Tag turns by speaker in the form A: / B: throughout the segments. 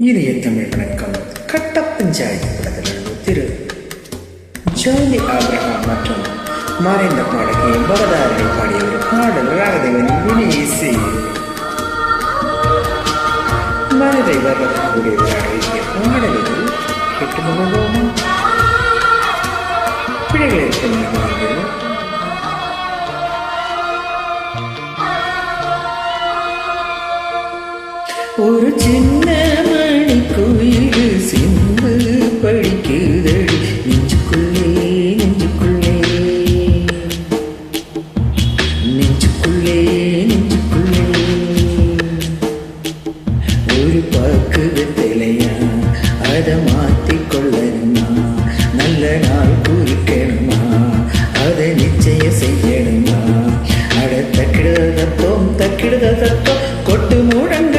A: இனிய தமிழ் வணக்கம். கட்டப்பஞ்சாயத்து படத்திலிருந்து திரு. ஜாலி ஆபிரகாம் மற்றும் மறைந்த பாடகி பரதாரணி பாடிய ஒரு பாடல் ராகதேவன் வினியேசி மனதை வரக்கூடிய ஒரு பாடல்கள் கேட்டு மகிழ்வோமா பிழைகள் இருக்க ஒரு சின்ன கோயில் சிந்து படிக்குதடி. நெஞ்சுக்குள்ளே நெஞ்சுக்குள்ளே. நெஞ்சுக்குள்ளே நெஞ்சுக்குள்ளே. ஒரு பாக்கு வெத்தலையா? அதை மாத்தி நல்ல நாள் குறிக்கணுமா? அதை நிச்சயம் செய்யணுமா? அட தக்கிடுத தத்தோம் தக்கிடுத தத்தோம் கொட்டு முழங்கணுமா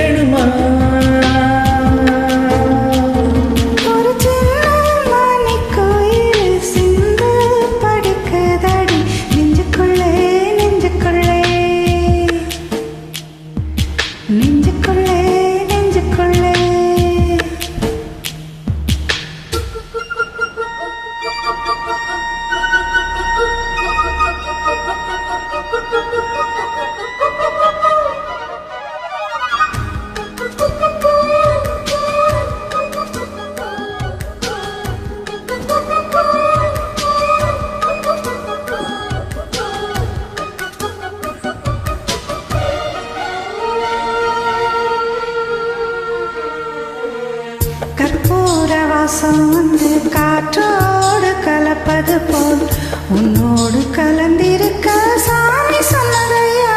B: பூரவாசம் வந்து காற்றோடு கலப்பது போல் உன்னோடு கலந்திருக்க சாமி சொன்னதையா?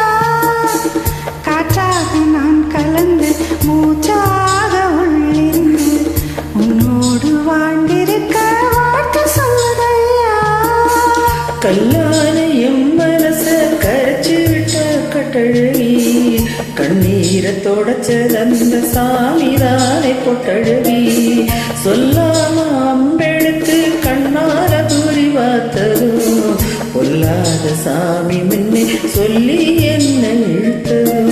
B: காற்றாக நான் கலந்து மூச்சாக உள்ளிருந்து உன்னோடு வாழ்ந்திருக்க வாழ்த்து சொல்லுதையா?
A: கல்லாலயம் மனச கரைச்சு விட்ட கட்டழகி கண்ணீரை தொடச்சதந்த சாமி தானே சொல்லாம சொல்லி என்ன இழுத்ததோ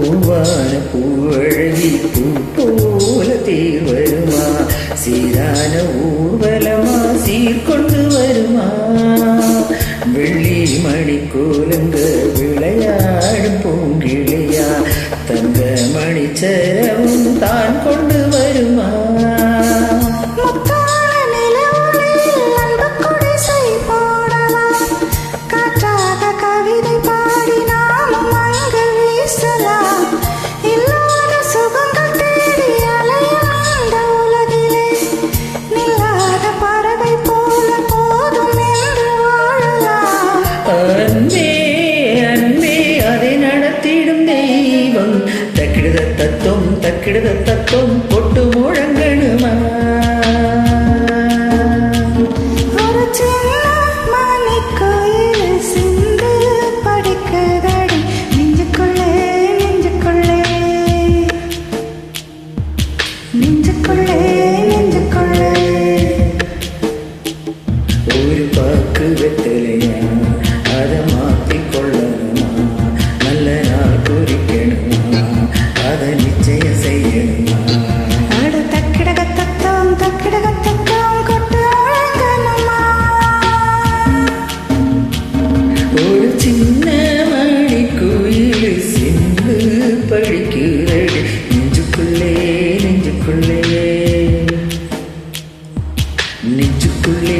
A: பூவான பூவழகி பூ போல தேர் வருமா சீரான ஊர்வலமா சீர்கொண்டு வருமா? வெள்ளி மணி கோலங்க விளையாடும் பூங்கிளையா தங்க மணிச்சரவும் தத்துவம் தக்கிடுத தத்துவம் பொட்டு முழங்கணுமா?
B: ஒரு சின்ன மணி குயில் சிந்து படிக்கிறது நெஞ்சுக்குள்ளே நெஞ்சுக்குள்ளே. நெஞ்சுக்குள்ளே.